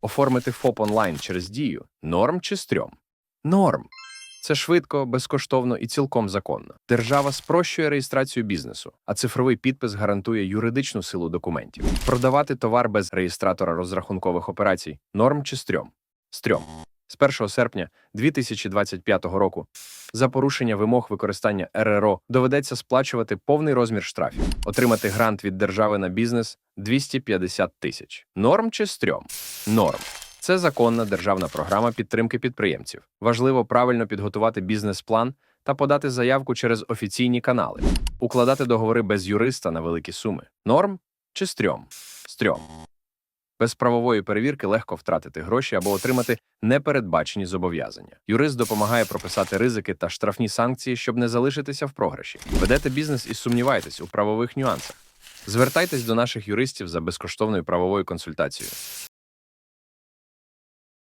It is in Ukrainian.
Оформити ФОП онлайн через дію норм чи стрьом? Норм. Це швидко, безкоштовно і цілком законно. Держава спрощує реєстрацію бізнесу, а цифровий підпис гарантує юридичну силу документів. Продавати товар без реєстратора розрахункових операцій норм чи стрьом? Стрьом. З 1 серпня 2025 року за порушення вимог використання РРО доведеться сплачувати повний розмір штрафів, отримати грант від держави на бізнес 250 тисяч. Норм чи стрьом? Норм. Це законна державна програма підтримки підприємців. Важливо правильно підготувати бізнес-план та подати заявку через офіційні канали, укладати договори без юриста на великі суми. Норм чи стрьом? Стрьом. Без правової перевірки легко втратити гроші або отримати непередбачені зобов'язання. Юрист допомагає прописати ризики та штрафні санкції, щоб не залишитися в програші. Ведете бізнес і сумніваєтесь у правових нюансах. Звертайтесь до наших юристів за безкоштовною правовою консультацією.